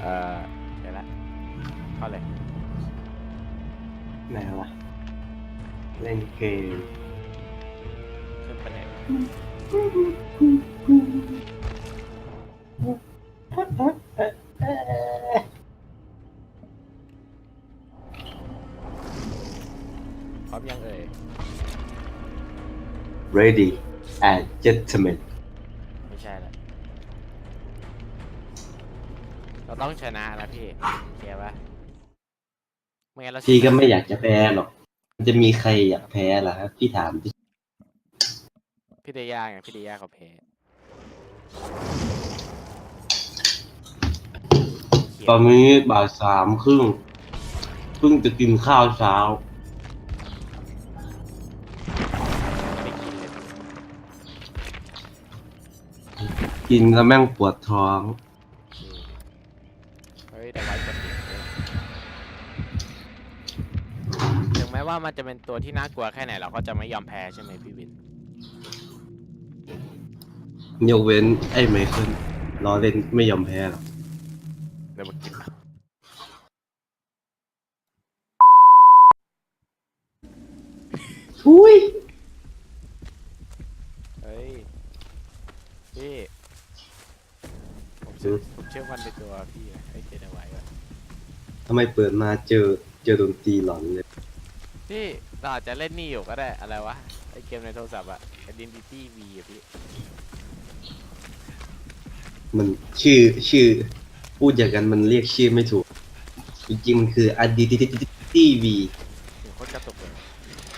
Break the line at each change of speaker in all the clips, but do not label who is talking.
เออเดี๋ยวละเข้าเลย
ไหนวะเล่นเกม
ขึ้นไปเนี่ยพร้อมยังเอ่ย
ready and gentlemen
ชนะนะพี่เข้าปะไม่งั้นเรา
พี่ก็ไม่อยากจะแพ้หรอก มันจะมีใครอยากแพ้เหรอครับพี่ถามดิ
พี่เดย่าไงพี่เดย่าเขาแพ้เขีย
ตอนนี้บ่ายสามครึ่งเพิ่งจะกินข้าวเช้า
ไม่ได้กินเลย
กินแล้วแม่งปวดท้อง
เฮ้ยแต่ไว้กดติดเลยถึงแม้ว่ามันจะเป็นตัวที่น่ากลัวแค่ไหนเราก็จะไม่ยอมแพ้ใช่ไหมพี่วิน
ยกเว้นไอ้ไมเคิลล้อเล่นไม่ยอมแพ้หรอก
เดี๋ยวมากินนะ
อุ้ย
เฮ้ย พี่ผมเชื่อผมเชื่อมันในตัวพี่นะไอ้เจนเอาไว้อะ
ทำไมเปิดมาเจอเจอดนตรีหลอนเลย
พี่เราอาจจะเล่นนี่อยู่ก็ได้ อะไรวะ ไอ้เกมในโทรศัพท์อะ Identity V อะพี่
มันชื่อชื่อ พูดอย่างกันมันเรียกชื่อไม่ถูก จริงๆมันคือ a d i t i v
ถึงโคตรกระตุกเลย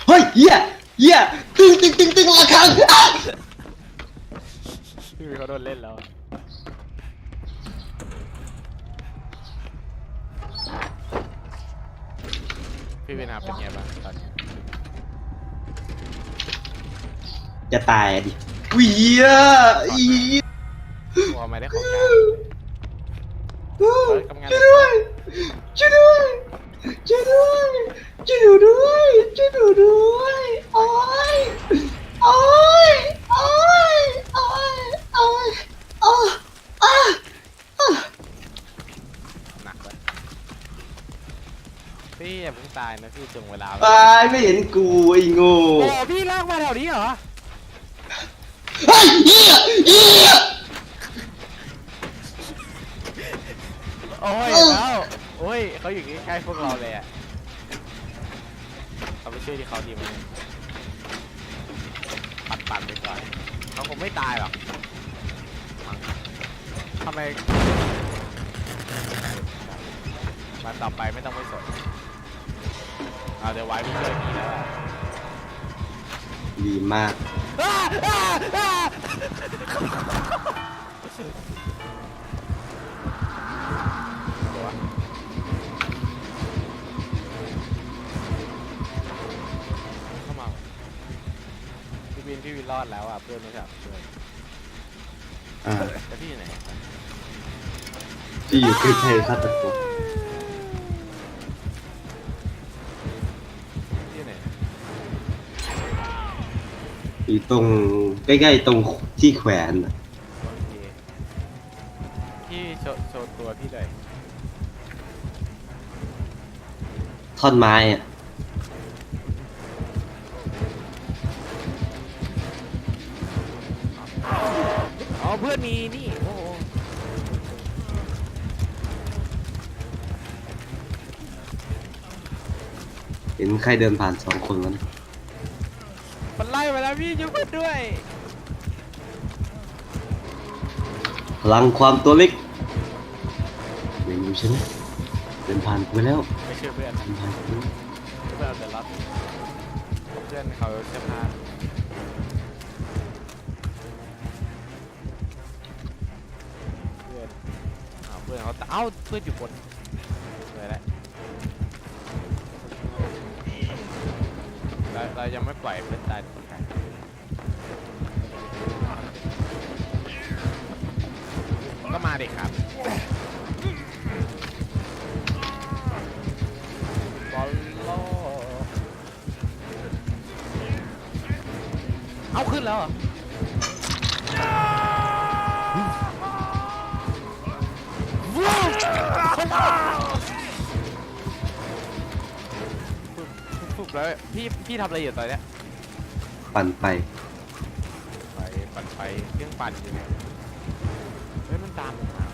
เฮ้ยเหี้ยเหี้ยตึงตึงตึงตึงระฆังอะ
พี่วินเขาโดนเล่นแล้วอะ พี่วินอาเป็นไงบ้างตอนนี้
จะตายอะดิวิเหี้ยอี
กลัวไม่ได้ของกลางเลยเฮ้ยทำงาน
ช่วยด้วยช่วยด้วยช่วยด้วยช่วยหนูด้วยช่วยหนูด้วยโอ้ยโอ้ยโอ้ยโอ้ยโอ้ยโอ้ยอะอะ
หนักเลย พี่อย่าเพิ่งตายนะพี่จงเวลา
ตายไม่เห็นกูไอ้โง่
โอ้พี่ลากมาแถวนี้เหรอ
เฮ้ยเหี้ยเหี้ย
โอ้ยแล้วโอ้ยเขาอยู่ใกล้ๆพวกเราเลยอะเขาไปช่วยที่เขาดีไหมเนี่ยปัดปัดๆไปก่อนเขาคงไม่ตายหรอกมั้งทำไมมาต่อไปไม่ต้องไปสน เอาเดี๋ยวไว้ไม่ช่วยพี่แล้วอะ
ดีมาก
อ้าอ้าอ้าเดี๋ยววะเข้ามาพี่วินพี่วินรอดแล้วอะเพื่อนไม่ใช่ช่วย
อ่า
แต่พี่อยู่ไหน
ที่อยู่ใกล้ๆฆาตกร
อยู่
ตรงใกล้ ๆ ตรงที่แขวนน่ะ
โอเคพี่โชว์โชว์ตัวพี่เลย
ท่อนไม้อะ
อ๋อเพื่อนมีนี่โอ้โห
เห็นใครเดินผ่านสองคนแล้วนะ
มันไล่มาแล้วพี่ช่วยเพื่อนด้วย
พลังความตัวเล็กยังอยู่ใช่ไหมเดินผ่านกูไปแล้ว
ไม่ช่วยเพื่อน
เดินผ่านกู
เพื่อนเอาแต่รับเพื่อนเขาเสื้อผ้าเพื่อนอ้าวเพื่อนเขาตะเอ้าเพื่อนอยู่บน เราเรายังไม่ปล่อยเพื่อนตายตรงกลางก็มาดิครับบอลโลเอาขึ้นแล้วเหรอ แล้วพี่พี่ทำอะไรอยู่ตอนเนี้ย
ปั่นไป
ไปปั่นไปเครื่องปั่นอยู่เนี่ยเฮ้ยมันตามผมมา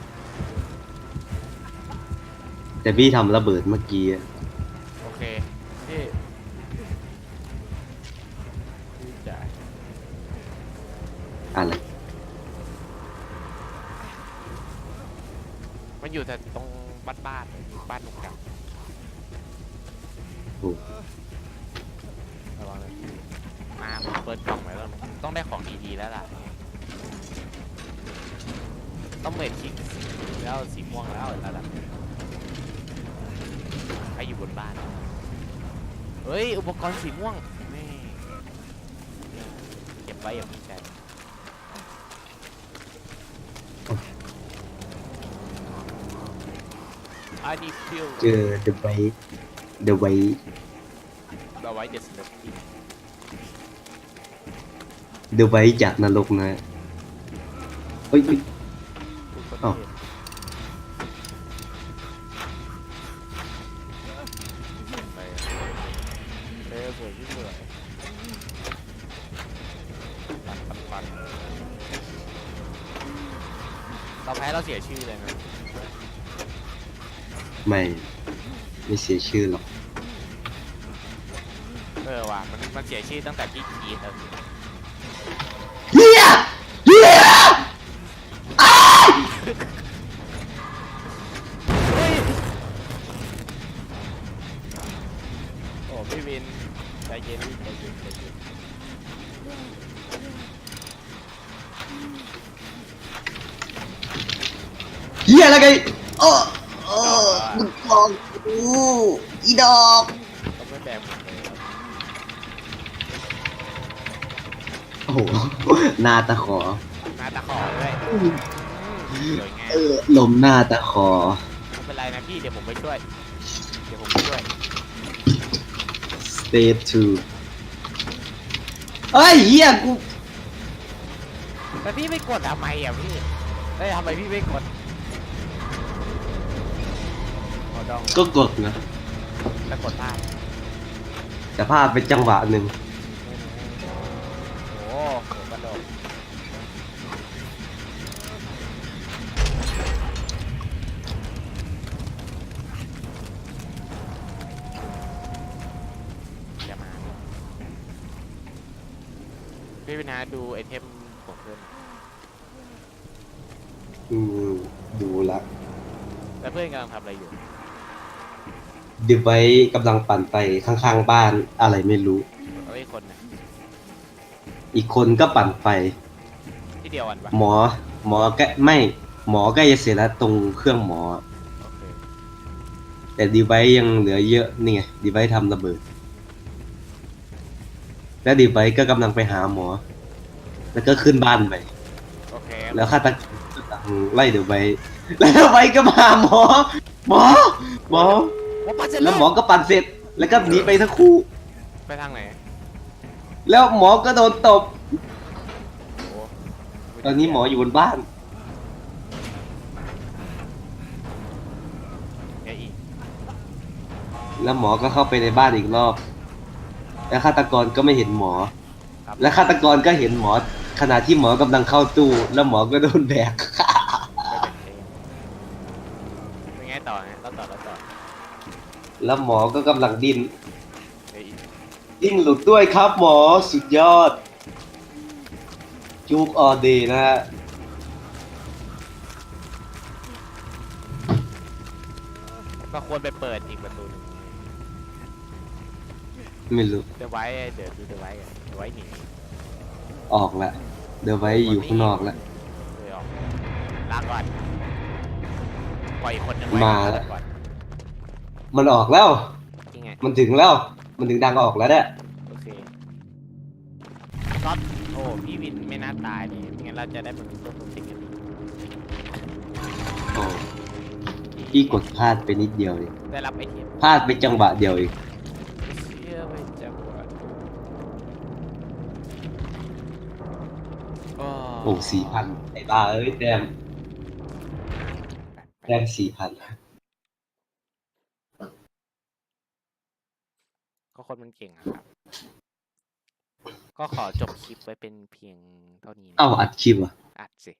แต่พี่ทำระเบิดเมื่อกี้อะ
โอเคพี่พี่จ่าย
อะไร
มันอยู่แต่ตรงบ้านบ้านบ้านตรงกลาง
โอ้
ระวังเลย มาผมเปิดกล่องไว้แล้วต้องได้ของดีๆแล้วล่ะ ต้องเมดคิกแล้วสีม่วงแล้วระดับใครอยู่บนบ้าน เฮ้ย อุปกรณ์สีม่วงนี่เก็บไว้อย่าเพิ่งใช้ I need fuel
เจอเดอะไวเดอะไว
เราไว้เด็ดสติ
เดอะไวจากนรกนะเฮ้ยเฮ้ย
ทุกคน
อ้าว
ไปเฮ้ยสวยที่สวยปันปันปันเราแพ้เราเสียชื่อเลยนะ
ไม่ไม่เสียชื่อหรอก
เออว่ะมันมันเสียชื่อตั้งแต่พี่กีดแล้ว
เฮียเฮีย
เฮ้ยโอ้พี่วินใจเย็นใจเย็นใจเย็น
เฮีย อะไรกันโอ้โอ้มึงกองกูอีดอก
ต้องไม่แบกผมเลยครับ
โอ้โหหน้าตะขอ
หน้าตาขอด้วยสวยงาม
เออลมหน้าตะขอ
ไม่เป็นไรนะพี่เดี๋ยวผมไปช่วย เดี๋ยวผมไปช่วย
stay to เฮ้ยเฮียกู
แต่พี่ไม่กดทำไมอะพี่เอ้ยทำไมพี่ไม่กดโอ้ ดอง
ก็กดนะ
แล้วกดพลาด
แต่พลาดไปจังหวะหนึ่ง
โอ้โหกระโดดอย่ามาพี่วินาดูไอเทมของเพื่อน
อืมดูละ
แล้วเพื่อนกำลังทำอะไรอยู่
ดิไว้กำลังปั่นไปข้างๆบ้านอะไรไม่รู้
เอาไอ้คนน่ะ
อีกคนก็ปั่นไป
ที่เดียวกันปะ
หมอ หมอก็ไม่หมอใกล้จะเสร็จแล้วตรงเครื่องหมอ
โอเค
แต่ดีไว้ยังเหลือเยอะนี่ไงดีไว้ทำระเบิด แล้วดีไว้ก็กำลังไปหาหมอ แล้วก็ขึ้นบ้านไป
โอเค
แล้วฆาตกรก็กำลังไล่เดี๋ยวไว้แล้วไว้ก็มาหาหมอ หมอ หมอ
ว่าปัจเจ
แล้วหมอก็ปั่นเสร็จ แล้วก็หนีไปทั้งคู่
ไปทางไหน
แล้วหมอก็โดนตบ
โอ้
ตอนนี้หมออยู่บนบ้าน
แกอีก
แล้วหมอก็เข้าไปในบ้านอีกรอบ แล้วฆาตกรก็ไม่เห็นหมอ
ครับ
และฆาตกรก็เห็นหมอ ขณะที่หมอกำลังเข้าตู้ แล้วหมอก็โดนแบก
ไม่เป็นเองเป็นไงต่อฮะเราต่อเราต่อ
แล้วหมอก็กำลังดิ้น
แกอีก
ดิ้นหลุดด้วยครับหมอสุดยอด จุกออเดย์นะฮะ
ก็ควรไปเปิดอีกประตูหนึง
ไม่รู้
เดี๋ยวไว้เดี๋ยวดูเดี๋ยวไว้กันเดี๋ยวไว้หนี
ออกละ เดี๋ยวไว้อยู่ข้างนอกละ
เลยออกลาก่อนปล่อยอีกคนหนึงไว้
มาแล้ว
ก่อน
มันออกแล้ว
จริงไง
มันถึงแล้ว มันถึงดังออกแล้วเนี่ย
โอเคก็โอ้พี่วินไม่น่าตายเลยไม่งั้นเราจะได้เป็นตัวตัวติงกัน
โอ้พี่กดพลาดไปนิดเดียวเอง
ได้รับไอเทม
พลาดไปจังหวะเดียวเอง
เชื่อไปจังหวะโอ้
โอ้สี่พันไอ้บ้าเอ้ยแต้มแต้มสี่พัน
คนมันเก่งอะครับ ก็ขอจบคลิปไว้เป็นเพียงเท่านี้นะ
เอ้าอัดคลิปอะ
อัดสิ